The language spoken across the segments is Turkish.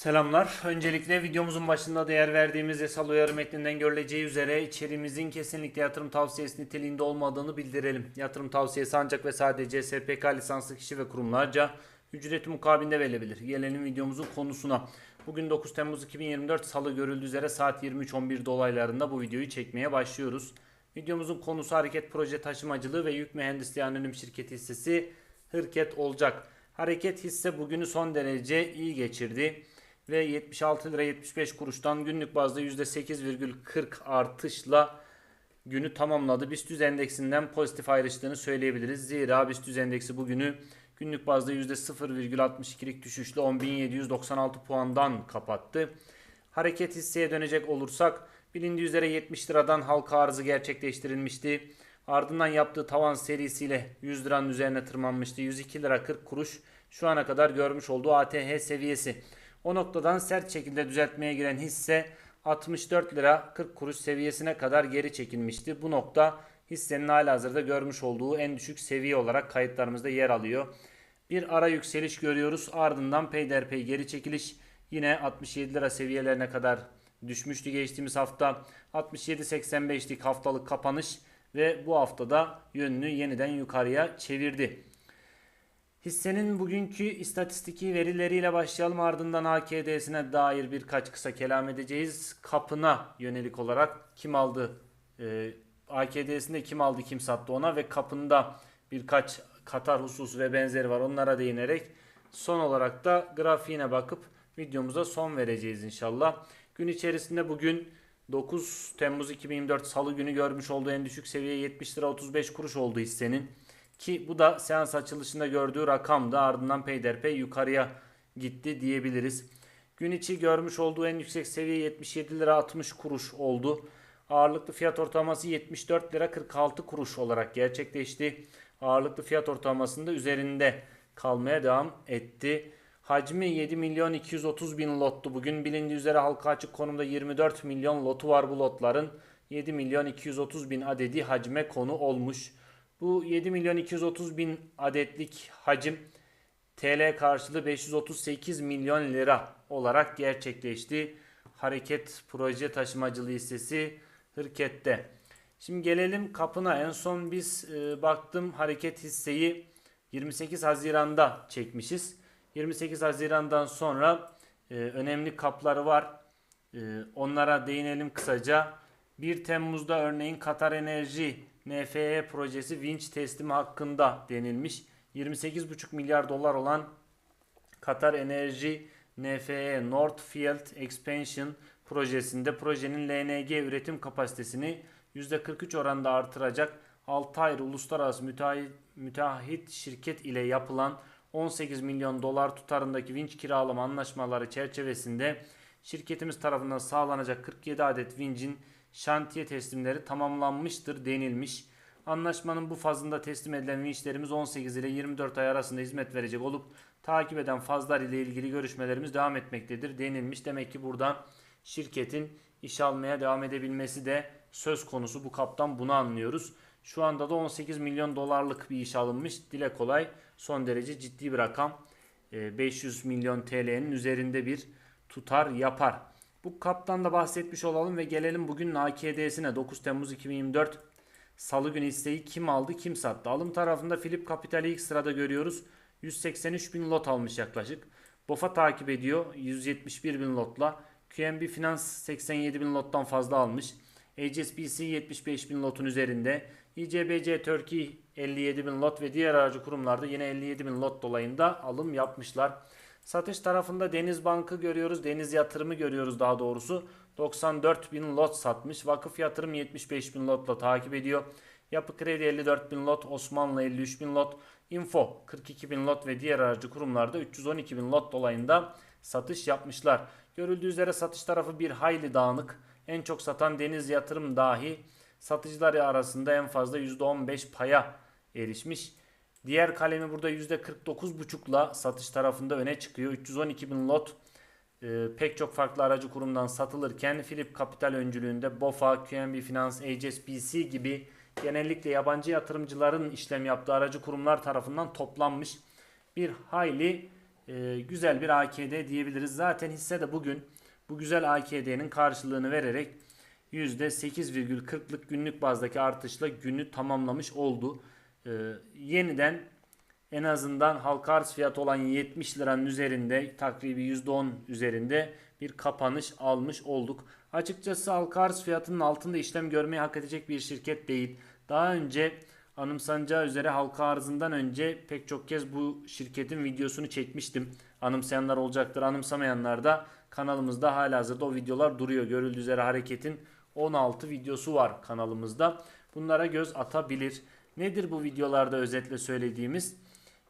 Selamlar. Öncelikle videomuzun başında değer verdiğimiz yasal uyarı metninden görüleceği üzere içeriğimizin kesinlikle yatırım tavsiyesi niteliğinde olmadığını bildirelim. Yatırım tavsiyesi ancak ve sadece SPK lisanslı kişi ve kurumlarca ücreti mukabilinde verilebilir. Gelelim videomuzun konusuna. Bugün 9 Temmuz 2024 Salı görüldüğü üzere saat 23.11 dolaylarında bu videoyu çekmeye başlıyoruz. Videomuzun konusu hareket proje taşımacılığı ve yük mühendisliği anonim şirketi hissesi Hırket olacak. Hareket hisse bugünü son derece iyi geçirdi ve 76 lira 75 kuruştan günlük bazda %8,40 artışla günü tamamladı. BIST 100 endeksinden pozitif ayrıştığını söyleyebiliriz. Zira BIST 100 endeksi bugünü günlük bazda %0,62'lik düşüşle 10.796 puandan kapattı. Hareket hisseye dönecek olursak bilindiği üzere 70 liradan halka arzı gerçekleştirilmişti. Ardından yaptığı tavan serisiyle 100 liranın üzerine tırmanmıştı. 102 lira 40 kuruş şu ana kadar görmüş olduğu ATH seviyesi. O noktadan sert şekilde düzeltmeye giren hisse 64 lira 40 kuruş seviyesine kadar geri çekilmişti. Bu nokta hissenin halihazırda görmüş olduğu en düşük seviye olarak kayıtlarımızda yer alıyor. Bir ara yükseliş görüyoruz. Ardından peyderpey geri çekiliş yine 67 lira seviyelerine kadar düşmüştü geçtiğimiz hafta. 67.85'lik haftalık kapanış ve bu haftada yönünü yeniden yukarıya çevirdi. Hissenin bugünkü istatistiki verileriyle başlayalım ardından AKD'sine dair birkaç kısa kelam edeceğiz. Kapına yönelik olarak kim aldı? Ee, AKD'sinde kim aldı kim sattı ona ve kapında birkaç Katar hususu ve benzeri var onlara değinerek son olarak da grafiğine bakıp videomuza son vereceğiz inşallah. Gün içerisinde bugün 9 Temmuz 2024 Salı günü görmüş olduğu en düşük seviye 70 lira 35 kuruş oldu hissenin. Ki bu da seans açılışında gördüğü rakamdı. Ardından peyderpey yukarıya gitti diyebiliriz. Gün içi görmüş olduğu en yüksek seviye 77 lira 60 kuruş oldu. Ağırlıklı fiyat ortalaması 74 lira 46 kuruş olarak gerçekleşti. Ağırlıklı fiyat ortalamasında üzerinde kalmaya devam etti. Hacmi 7 milyon 230 bin lottu. Bugün bilindiği üzere halka açık konumda 24 milyon lotu var bu lotların. 7 milyon 230 bin adedi hacme konu olmuş. Bu 7 milyon 230 bin adetlik hacim TL karşılığı 538 milyon lira olarak gerçekleşti. Hareket proje taşımacılığı hissesi Hırket'te. Şimdi gelelim kapına. En son biz e, baktım hareket hisseyi 28 Haziran'da çekmişiz. 28 Haziran'dan sonra e, önemli kapları var. E, onlara değinelim kısaca. 1 Temmuz'da örneğin Katar Enerji NFE projesi vinç teslimi hakkında denilmiş. 28,5 milyar dolar olan Katar Enerji NFE Northfield Expansion projesinde projenin LNG üretim kapasitesini %43 oranında artıracak 6 ayrı uluslararası müteahhit, müteahhit şirket ile yapılan 18 milyon dolar tutarındaki vinç kiralama anlaşmaları çerçevesinde şirketimiz tarafından sağlanacak 47 adet vincin şantiye teslimleri tamamlanmıştır denilmiş. Anlaşmanın bu fazında teslim edilen vinçlerimiz 18 ile 24 ay arasında hizmet verecek olup takip eden fazlar ile ilgili görüşmelerimiz devam etmektedir denilmiş. Demek ki buradan şirketin iş almaya devam edebilmesi de söz konusu. Bu kaptan bunu anlıyoruz. Şu anda da 18 milyon dolarlık bir iş alınmış. Dile kolay son derece ciddi bir rakam. 500 milyon TL'nin üzerinde bir tutar yapar. Bu kaptan da bahsetmiş olalım ve gelelim bugün AKD'sine 9 Temmuz 2024 Salı günü hisseyi kim aldı kim sattı. Alım tarafında Philip Capital'i ilk sırada görüyoruz. 183 bin lot almış yaklaşık. BOFA takip ediyor 171 bin lotla. QNB Finans 87 bin lottan fazla almış. HSBC 75 bin lotun üzerinde. ICBC Turkey 57 bin lot ve diğer aracı kurumlarda yine 57 bin lot dolayında alım yapmışlar. Satış tarafında Deniz Bank'ı görüyoruz. Deniz Yatırımı görüyoruz daha doğrusu. 94 bin lot satmış. Vakıf Yatırım 75 bin lotla takip ediyor. Yapı Kredi 54 bin lot. Osmanlı 53 bin lot. Info 42 bin lot ve diğer aracı kurumlarda 312 bin lot dolayında satış yapmışlar. Görüldüğü üzere satış tarafı bir hayli dağınık. En çok satan Deniz Yatırım dahi satıcılar arasında en fazla %15 paya erişmiş. Diğer kalemi burada %49,5'la satış tarafında öne çıkıyor. 312 bin lot e, pek çok farklı aracı kurumdan satılırken Philip Capital öncülüğünde BOFA, QNB Finans, HSBC gibi genellikle yabancı yatırımcıların işlem yaptığı aracı kurumlar tarafından toplanmış bir hayli e, güzel bir AKD diyebiliriz. Zaten hisse de bugün bu güzel AKD'nin karşılığını vererek %8,40'lık günlük bazdaki artışla günü tamamlamış oldu. E, yeniden en azından halka arz fiyatı olan 70 liranın üzerinde takribi %10 üzerinde bir kapanış almış olduk. Açıkçası halka arz fiyatının altında işlem görmeyi hak edecek bir şirket değil. Daha önce anımsanacağı üzere halka arzından önce pek çok kez bu şirketin videosunu çekmiştim. Anımsayanlar olacaktır, anımsamayanlar da kanalımızda halihazırda o videolar duruyor. Görüldüğü üzere hareketin 16 videosu var kanalımızda. Bunlara göz atabilir. Nedir bu videolarda özetle söylediğimiz?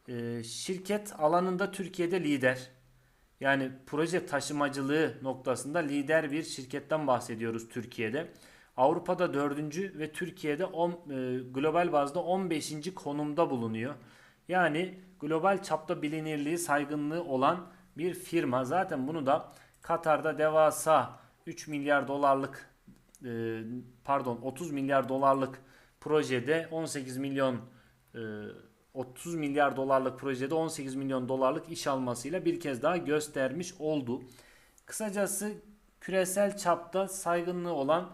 Ee, şirket alanında Türkiye'de lider. Yani proje taşımacılığı noktasında lider bir şirketten bahsediyoruz Türkiye'de. Avrupa'da dördüncü ve Türkiye'de on, e, global bazda 15. konumda bulunuyor. Yani global çapta bilinirliği, saygınlığı olan bir firma. Zaten bunu da Katar'da devasa 3 milyar dolarlık e, pardon 30 milyar dolarlık projede 18 milyon e, 30 milyar dolarlık projede 18 milyon dolarlık iş almasıyla bir kez daha göstermiş oldu. Kısacası küresel çapta saygınlığı olan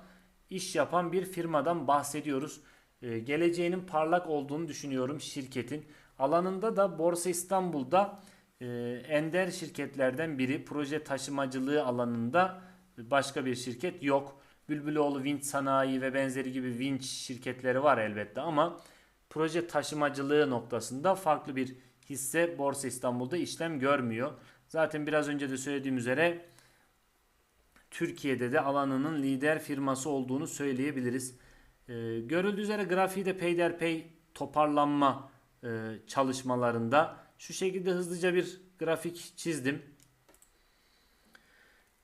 iş yapan bir firmadan bahsediyoruz. Ee, geleceğinin parlak olduğunu düşünüyorum şirketin. Alanında da Borsa İstanbul'da e, ender şirketlerden biri. Proje taşımacılığı alanında başka bir şirket yok. Bülbüloğlu Vinç Sanayi ve benzeri gibi vinç şirketleri var elbette ama proje taşımacılığı noktasında farklı bir hisse Borsa İstanbul'da işlem görmüyor. Zaten biraz önce de söylediğim üzere Türkiye'de de alanının lider firması olduğunu söyleyebiliriz. Ee, görüldüğü üzere grafiği de peyderpey toparlanma e, çalışmalarında. Şu şekilde hızlıca bir grafik çizdim.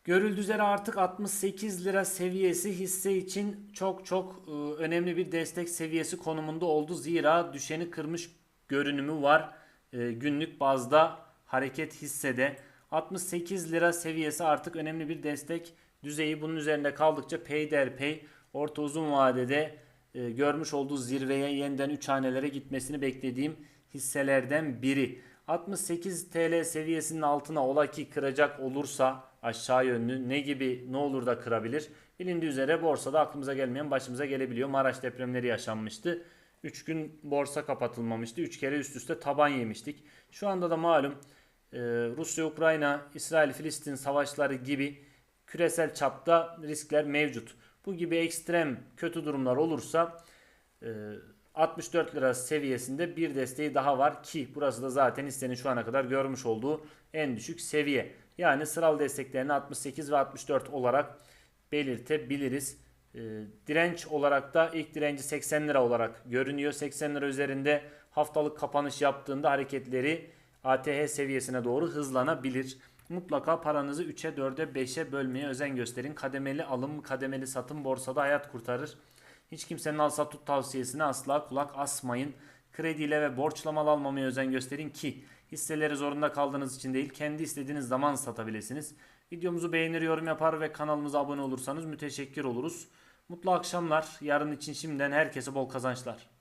Görüldüğü üzere artık 68 lira seviyesi hisse için çok çok e, önemli bir destek seviyesi konumunda oldu. Zira düşeni kırmış görünümü var e, günlük bazda hareket hissede. 68 lira seviyesi artık önemli bir destek düzeyi. Bunun üzerinde kaldıkça peyderpey orta uzun vadede e, görmüş olduğu zirveye yeniden 3 hanelere gitmesini beklediğim hisselerden biri. 68 TL seviyesinin altına ola ki kıracak olursa aşağı yönlü ne gibi ne olur da kırabilir? Bilindiği üzere borsada aklımıza gelmeyen başımıza gelebiliyor. Maraş depremleri yaşanmıştı. 3 gün borsa kapatılmamıştı. 3 kere üst üste taban yemiştik. Şu anda da malum e, Rusya, Ukrayna, İsrail, Filistin savaşları gibi küresel çapta riskler mevcut. Bu gibi ekstrem kötü durumlar olursa e, 64 lira seviyesinde bir desteği daha var ki burası da zaten hissenin şu ana kadar görmüş olduğu en düşük seviye. Yani sıralı desteklerini 68 ve 64 olarak belirtebiliriz. E, direnç olarak da ilk direnci 80 lira olarak görünüyor. 80 lira üzerinde haftalık kapanış yaptığında hareketleri ATH seviyesine doğru hızlanabilir. Mutlaka paranızı 3'e 4'e 5'e bölmeye özen gösterin. Kademeli alım, kademeli satım borsada hayat kurtarır. Hiç kimsenin al sat tut tavsiyesine asla kulak asmayın. Krediyle ve borçla mal almamaya özen gösterin ki hisseleri zorunda kaldığınız için değil kendi istediğiniz zaman satabilirsiniz. Videomuzu beğenir, yorum yapar ve kanalımıza abone olursanız müteşekkir oluruz. Mutlu akşamlar. Yarın için şimdiden herkese bol kazançlar.